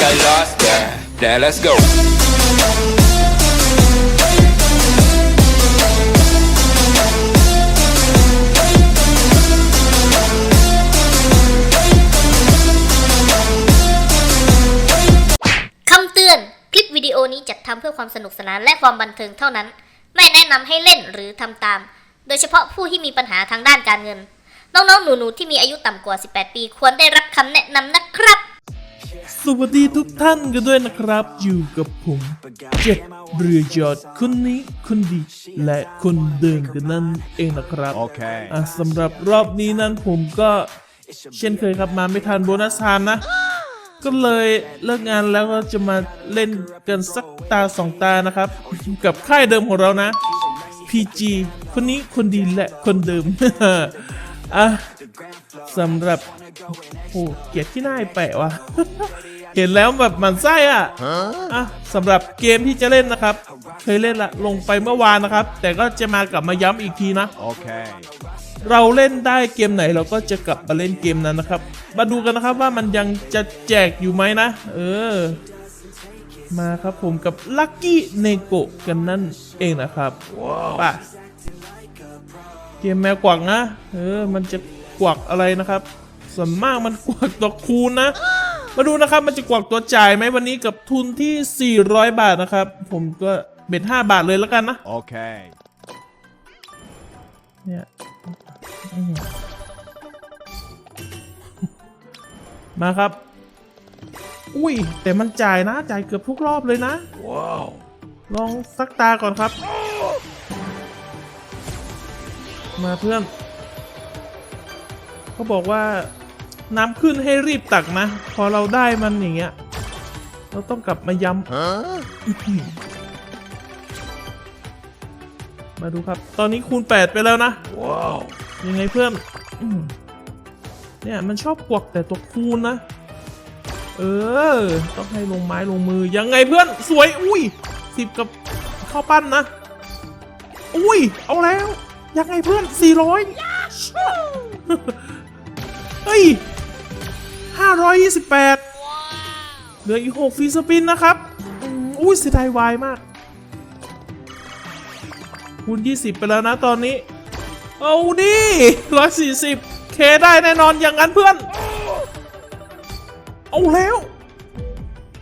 got lost there. Now let's go. คำเตือน คลิปวิดีโอนี้จัดทำเพื่อความสนุกสนานและความบันเทิงเท่านั้น ไม่แนะนำให้เล่นหรือทำตาม โดยเฉพาะผู้ที่มีปัญหาทางด้านการเงิน น้องๆ หนูๆ ที่มีอายุต่ำกว่า 18 ปี ควรได้รับคำแนะนำนะครับ สวัสดีทุกท่านกันด้วยนะครับ อยู่กับผมเจ็ดเรือยอดคนนี้คนดีและคนเดิมกันนั่นเองนะครับโอเคอะสำหรับรอบนี้นั้นผมก็ เช่นเคยครับมาไม่ทันโบนัสทานนะ ก็เลยเลิกงานแล้วก็จะมาเล่นกันสักตาสองตานะครับ กับค่ายเดิมของเรานะ PG คนนี้คนดีและคนเดิมอะสำหรับโอ้เกลียดที่หน้าไอ้แปะวะ เห็นแล้วแบบหมันไส้อะอะสำหรับเกมที่จะเล่นนะครับ เคยเล่นละลงไปเมื่อวานนะครับ แต่ก็จะมากลับมาย้ำอีกทีนะ Okay. เราเล่นได้เกมไหนเราก็จะกลับมาเล่นเกมนั้นนะครับ มาดูกันนะครับว่ามันยังจะแจกอยู่ไหมนะ เออ มาครับผมกับลั c กี้เนโกกันนั่นเองนะครับป่ะเกมแมวกวักนะ เออ มันจะกวักอะไรนะครับส่วนมากมันกวักตัวคูณนะ มาดูนะครับมันจะกวักตัวจ่ายไหมวันนี้กับทุนที่ 400 บาทนะครับ ผมก็เบ็ด5บาทเลยแล้วกันนะ Okay. เนี่ยอื้อหือมาครับ อุ้ย แต่มันจ่ายนะ จ่ายเกือบทุกรอบเลยนะ ว้าว ลองสักตาก่อนครับ มาเพื่อน เขาบอกว่า น้ำขึ้นให้รีบตักนะ พอเราได้มันอย่างเงี้ย เราต้องกลับมาย้ำ Huh? มาดูครับ ตอนนี้คูณ 8 ไปแล้วนะ ว้าว ยังไงเพื่อนอืมเนี่ยมันชอบกวักแต่ตัวคูณนะ เออ ต้องให้ลงไม้ลงมือ ยังไงเพื่อน สวย อุ้ยสิบกับข้าวปั้นนะ อุ้ย เอาแล้ว ยังไงเพื่อน 400เฮ้ย 528 เหลืออีก 6 ฟรีสปินนะครับอืมอุ้ยเสียดายวายมาก คูณ 20 ไปแล้วนะตอนนี้ เอาดิ140 เคได้แน่นอนอย่างนั้นเพื่อน เอาแล้ว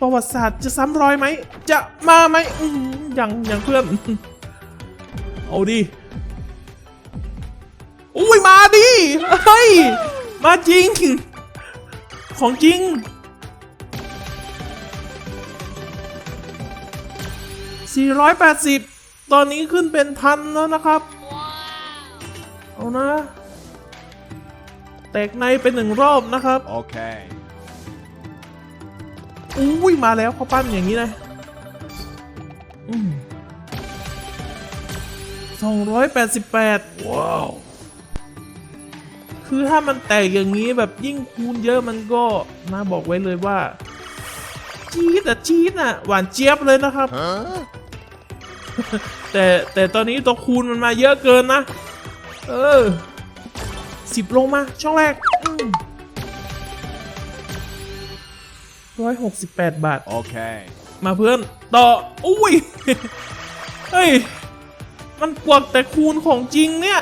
ประวัติศาสตร์จะซ้ำรอยไหม จะมาไหมอืมยังยังเพื่อน เอาดิอุ้ยมาดิ เฮ้ย มาจริง ของจริง 480 ตอนนี้ขึ้นเป็นพันแล้วนะครับ เอานะ แตกในเป็นหนึ่งรอบนะครับ Okay. อุ้ยมาแล้วเขาปั้นอย่างนี้เลยสองร้อยแปดสิบแปดว้าว คือถ้ามันแตกอย่างนี้แบบยิ่งคูณเยอะมันก็นะบอกไว้เลยว่า จี๊ดอะจี๊ดอะหวานเจี๊ยบเลยนะครับ Huh? แต่แต่ตอนนี้ตัวคูณมันมาเยอะเกินนะ เออสิบลงมา ช่องแรกร้อยหกสิบแปดบาท Okay. มาเพื่อนต่อ อุ้ย เฮ้ย มันกวักแต่คูณของจริงเนี่ย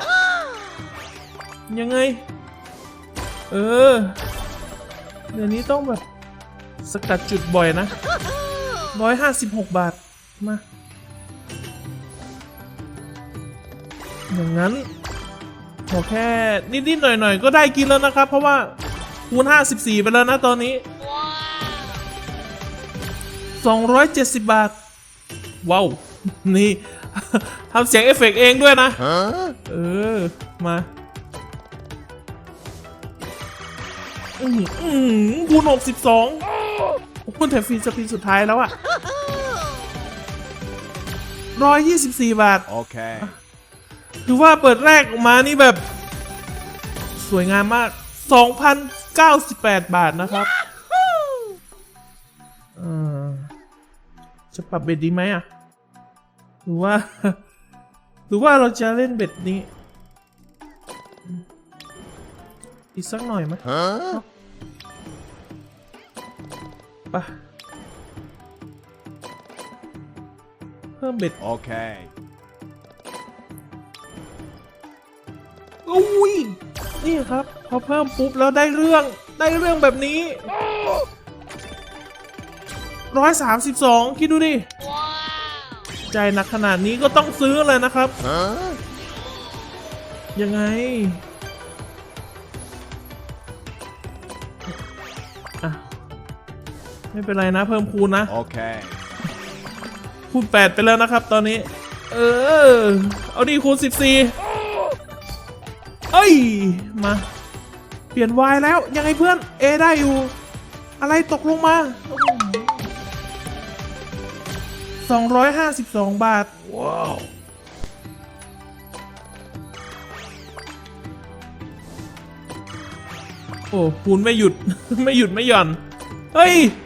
ยังไง เออ เดี๋ยวนี้ต้องแบบ สกัดจุดบ่อยนะร้อยห้าสิบหกบาท มา อย่างนั้นขอแค่นิดๆหน่อยๆ ก็ได้กินแล้วนะครับ เพราะว่าคูณ54ไปแล้วนะตอนนี้270บาท ว้าว นี่ทำเสียงเอฟเฟกต์เองด้วยนะ Huh? เออ มา อืมอืมคูณ62โอ้โหแต่ฟรีสปินสุดท้ายแล้วอะ124บสี่บาท Okay. คือว่าเปิดแรกออกมานี่แบบ สวยงามมาก2,098บแปดบาทนะครับจะปรับเบ็ดดีไหมอะ หรือว่า หรือว่าเราจะเล่นเบ็ดนี้ อีกสักหน่อยมั้ยปะเพิ่มเบ็ด โอเค อุ้ย นี่ครับ พอเพิ่มปุ๊บแล้วได้เรื่อง ได้เรื่องแบบนี้ร้อยสามสิบสองคิดดูดิ ใจหนักขนาดนี้ก็ต้องซื้อเลยนะครับ ยังไง ไม่เป็นไรนะ เพิ่มคูณนะ Okay. คูณ8ไปแล้วนะครับ ตอนนี้ เออ เอาดิคูณ14เอ้ย มา เปลี่ยน Y แล้ว ยังไงเพื่อน A ได้อยู่ อะไรตกลงมา 252 บาท Wow. โอ้คูณไม่หยุด ไม่หยุดไม่หย่อน เฮ้ยเ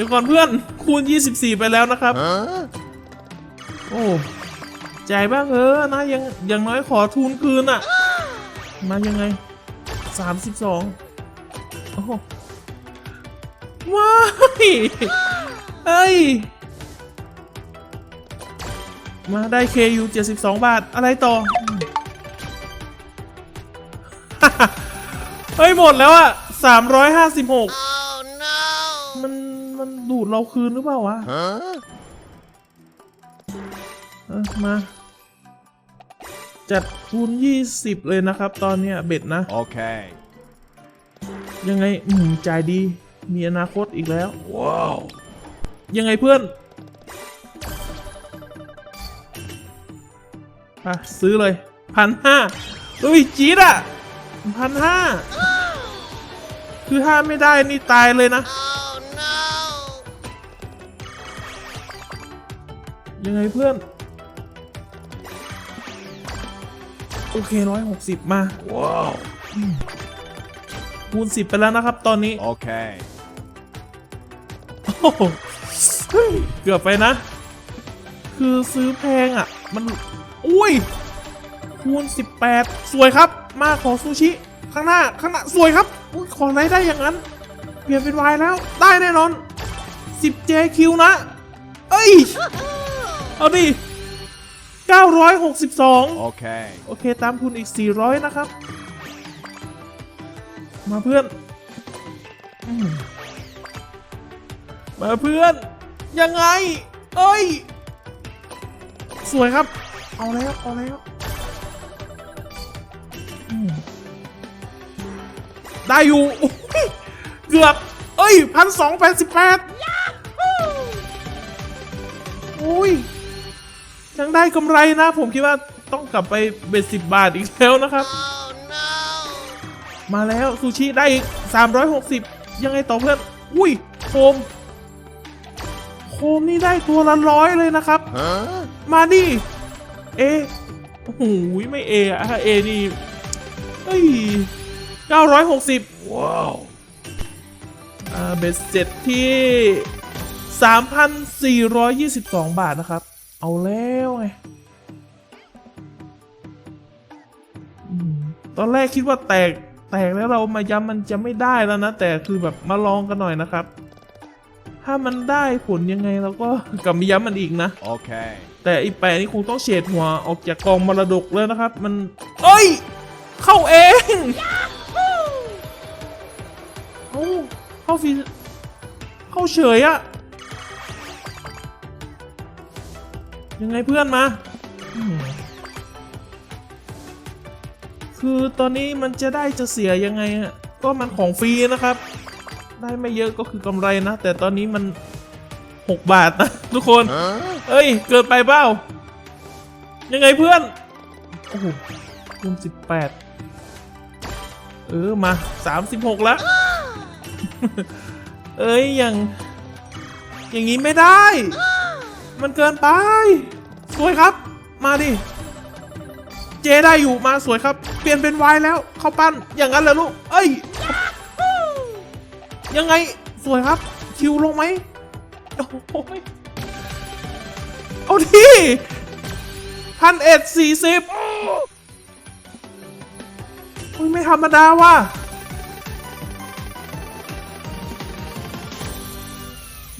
ดี๋ยวก่อนเพื่อนคูณ 24 ไปแล้วนะครับ Huh? โอ้จ่ายบ้างเออนะยังอย่างน้อยขอทุนคืนอะมายังไง 32 โอ้โหว้ายเอ้ย มาได้ KU 72 บาท อะไรต่อ เฮ้ย หมดแล้วอะ356 มันมันดูดเราคืนหรือเปล่าวะ Huh? เออมา จัดคูณ20เลยนะครับตอนเนี้ยเบ็ดนะ Okay. ยังไง อืมจ่ายดี มีอนาคตอีกแล้ว Wow. ยังไงเพื่อนอะซื้อเลยพันห้าเฮ้ยจี๊ดอะพันห้าคือถ้าไม่ได้นี่ตายเลยนะ ยังไงเพื่อน โอเคร้อยหกสิบมา Wow. คูณสิบไปแล้วนะครับตอนนี้ Okay. โอ้โหเฮ้ยเกือบไปนะ คือซื้อแพงอะ มัน อุ้ย คูณ 18 สวยครับ มาขอซูชิ ข้างหน้า ข้างหน้า สวยครับ อุ้ย ขอไหนได้อย่างนั้น เปลี่ยนเป็นวายแล้ว ได้แน่นอน 10JQ นะ เอ้ย เอาดิ 962 Okay. โอเค ตามทุนอีก 400 นะครับ มาเพื่อนอืมมาเพื่อน ยังไง เอ้ย สวยครับ เอาแล้ว เอาแล้วอืมได้อยู่โอ้ยเกือบ เอ้ยพันสองแปดสิบแปดอุ้ย ยังได้กำไรนะ ผมคิดว่าต้องกลับไปเบ็ดสิบบาทอีกแล้วนะครับ มาแล้วซูชิได้อีก360 ยังไงต่อเพื่อน อุ้ยโคม โคมนี่ได้ตัวละร้อยเลยนะครับ Huh? มาดิ เอโอ้โหไม่เออะถ้าเอนี่เฮ้ย960 Wow. อ่าเบ็ดเสร็จที่ 3,422 บาทนะครับ เอาแล้วไงอืมตอนแรกคิดว่าแตกแตกแล้วเรามาย้ำมันจะไม่ได้แล้วนะ แต่คือแบบมาลองกันหน่อยนะครับ ถ้ามันได้ผลยังไงเราก็กลับมาย้ำมันอีกนะ Okay. แต่ไอีแปะนี่คงต้องเฉดหัวออกจากกองมรดกเลยนะครับ มันเอ้ย เข้าเองเอ้าเข้าฟีเข้าเฉยอะ ยังไงเพื่อนมาคือตอนนี้มันจะได้จะเสียยังไงอะก็มันของฟรีนะครับ ได้ไม่เยอะก็คือกำไรนะ แต่ตอนนี้มัน 6 บาทนะทุกคน เอ้ย เกินไปเปล่า ยังไงเพื่อน โอ้โหคูณสิบแปดเออ มาสามสิบหกแล้วเอ้ยอย่าง อย่างนี้ไม่ได้ มันเกินไป สวยครับ มาดิ เจได้อยู่มาสวยครับ เปลี่ยนเป็นวายแล้ว เข้าปั้น อย่างนั้นเหรอลูก เอ้ย ยังไง สวยครับ คิวลงไหมโอ้ยเอาดิพันเอ็ดสี่สิบอุ้ยไม่ธรรมดาว่ะ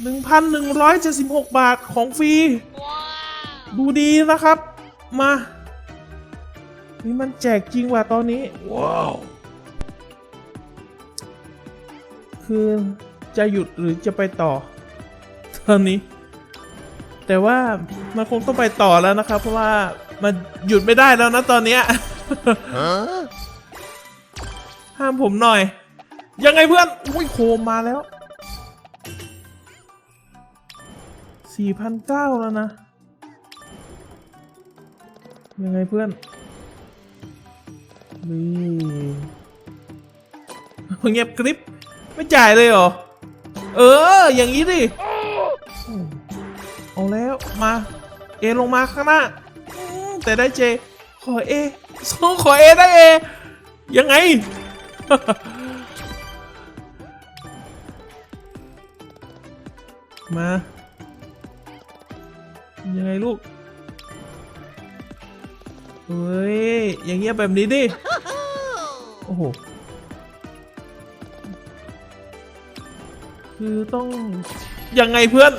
หนึ่งพันหนึ่งร้อยเจ็ดสิบหกบาทของฟรี ดูดีนะครับ มา นี่มันแจกจริงว่ะตอนนี้ ว้าว คือจะหยุดหรือจะไปต่อ ตอนนี้ แต่ว่ามันคงต้องไปต่อแล้วนะครับ เพราะว่ามันหยุดไม่ได้แล้วนะตอนเนี้ยห้ามผมหน่อย ยังไงเพื่อน อุ้ยโคมมาแล้ว สี่พันเก้าแล้วนะ ยังไงเพื่อน นี่เงียบกริบไม่จ่ายเลยเหรอ เออ อย่างนี้ดิ เอาแล้ว มา เอลงมาข้างหน้า แต่ได้เจ ขอเอสองขอเอได้เอ ยังไงมา ยังไงลูก เฮ้ย อย่างเงี้ยแบบนี้ดิ โอ้โห คือต้อง ยังไงเพื่อน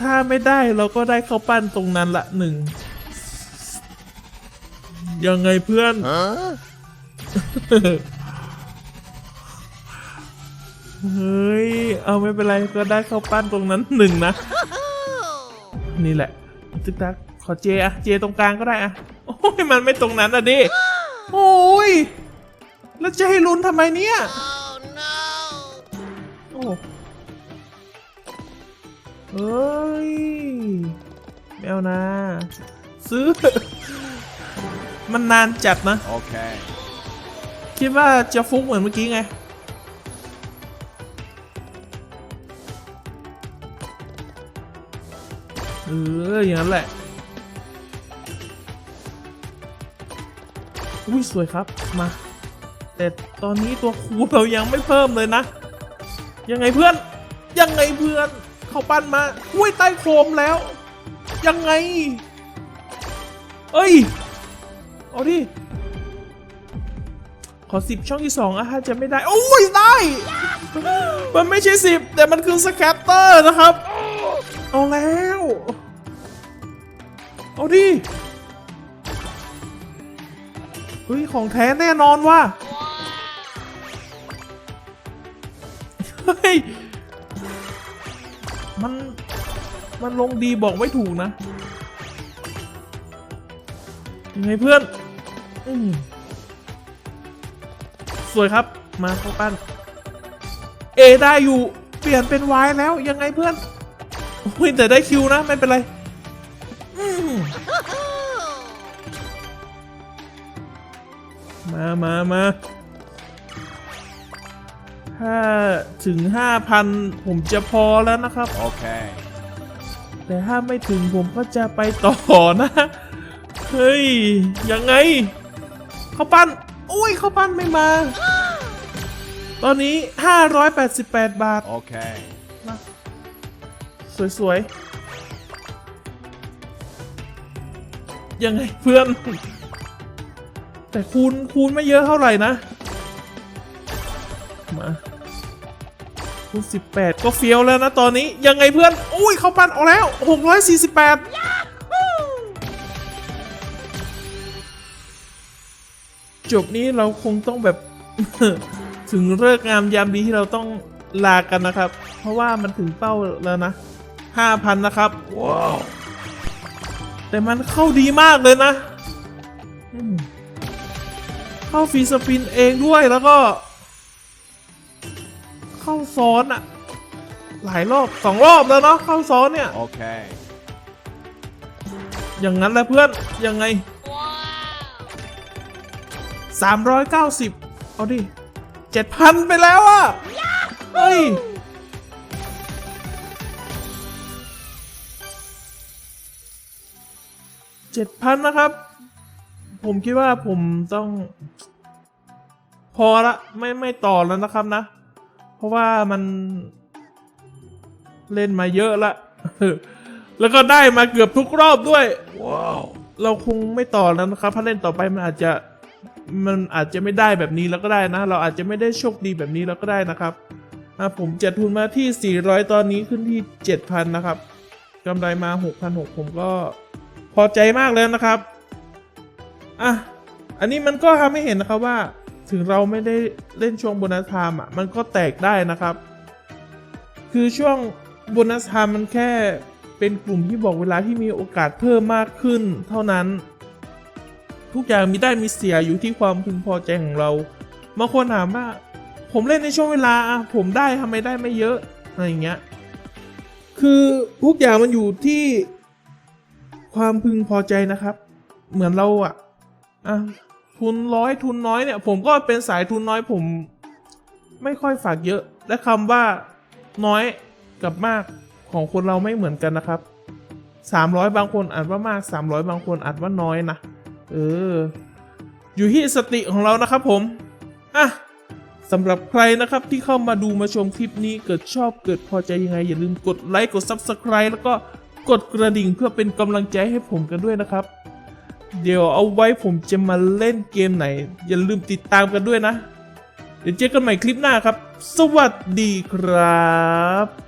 ถ้าไม่ได้เราก็ได้เข้าปั้นตรงนั้นละหนึ่ง ยังไงเพื่อนเฮ้ย เอาไม่เป็นไรก็ได้เข้าปั้นตรงนั้นหนึ่งนะ นี่แหละตึกตักขอเจอะเจตรงกลางก็ได้อะโอ้ยมันไม่ตรงนั้นอะดิโอ้ยแล้วจะให้ลุ้นทำไมเนี่ยโอ้เอ้ยไม่เอานะ ซื้อ มันนานจัดนะ Okay. คิดว่าจะฟุกเหมือนเมื่อกี้ไง เอออย่างนั้นแหละ อุ้ยสวยครับ มา แต่ตอนนี้ตัวคูเรายังไม่เพิ่มเลยนะ ยังไงเพื่อน ยังไงเพื่อน เข้าปั้นมา อุ้ยใต้โคมแล้ว ยังไง เอ้ย เอาดิ ขอสิบช่องที่สองอะถ้าจะไม่ได้ โอ้ยได้ มันไม่ใช่สิบแต่มันคือสแคตเตอร์นะครับ เอาแล้ว เอาดิเฮ้ย ของแท้แน่นอนว่ะเฮ้ย มัน มันลงดีบอกไม่ถูกนะ ยังไงเพื่อนอสวยครับ มาเข้าปั้น เอได้อยู่ เปลี่ยนเป็นวายแล้ว ยังไงเพื่อน โอ้ยแต่ได้คิวนะไม่เป็นไรอืมมามามาถ้าถึงห้าพันผมจะพอแล้วนะครับ Okay. แต่ถ้าไม่ถึงผมก็จะไปต่อนะ เฮ้ย ยังไง เข้าปั้นอุ้ยเข้าปั้นไม่มา ตอนนี้ 588 บาท Okay. สวยๆ ยังไงเพื่อน แต่คูณคูณไม่เยอะเท่าไหร่นะ มาคูณ18 ก็เฟี้ยวแล้วนะตอนนี้ยังไงเพื่อน อุ้ยเข้าปั้นออกแล้ว 648จบนี้เราคงต้องแบบถึงเลิกงามยามดีที่เราต้องลากันนะครับ เพราะว่ามันถึงเป้าแล้วนะ 5,000 นะครับ ว้าว แต่มันเข้าดีมากเลยนะอืมเข้าฟรีสปินเองด้วยแล้วก็ เข้าซ้อนอะหลายรอบสองรอบแล้วเนาะเข้าซ้อนเนี่ย Okay. อย่างนั้นแหละเพื่อนยังไงสามร้อยเก้าสิบเอาดิเจ็ดพันไปแล้วอะเฮ้ย เจ็ดพันนะครับ ผมคิดว่าผมต้อง พอละไม่ไม่ต่อแล้วนะครับนะ เพราะว่ามันเล่นมาเยอะละ แล้วก็ได้มาเกือบทุกรอบด้วย ว้าว เราคงไม่ต่อแล้วนะครับถ้าเล่นต่อไปมันอาจจะมันอาจจะไม่ได้แบบนี้แล้วก็ได้นะ เราอาจจะไม่ได้โชคดีแบบนี้แล้วก็ได้นะครับอะผมจัดทุนมาที่ 400 ตอนนี้ขึ้นที่ 7,000 นะครับกำไรมา 6,600 ผมก็ พอใจมากแล้วนะครับอะอันนี้มันก็ทำให้เห็นนะครับว่า ถึงเราไม่ได้เล่นช่วงโบนัสไทม์อะมันก็แตกได้นะครับ คือช่วงโบนัสไทม์มันแค่เป็นกลุ่มที่บอกเวลาที่มีโอกาสเพิ่มมากขึ้น เท่านั้น ทุกอย่างมีได้มีเสียอยู่ที่ความพึงพอใจของเราบางคนถามว่า ผมเล่นในช่วงเวลาอะผมได้ทำไมได้ไม่เยอะอะไรอย่างเงี้ยคือทุกอย่างมันอยู่ที่ ความพึงพอใจนะครับ เหมือนเราอะอะทุนร้อยทุนน้อยเนี่ย ผมก็เป็นสายทุนน้อยผม ไม่ค่อยฝากเยอะ และคำว่าน้อยกับมากของคนเราไม่เหมือนกันนะครับสามร้อยบางคนอ่านว่ามากสามร้อยบางคนอ่านว่าน้อยนะเออ อยู่ที่สติของเรานะครับผม อะสำหรับใครนะครับที่เข้ามาดูมาชมคลิปนี้เกิดชอบเกิดพอใจยังไง อย่าลืมกดไลค์กด Subscribe แล้วก็ กดกระดิ่งเพื่อเป็นกำลังใจให้ผมกันด้วยนะครับ เดี๋ยวเอาไว้ผมจะมาเล่นเกมไหน อย่าลืมติดตามกันด้วยนะ เดี๋ยวเจอกันใหม่คลิปหน้าครับ สวัสดีครับ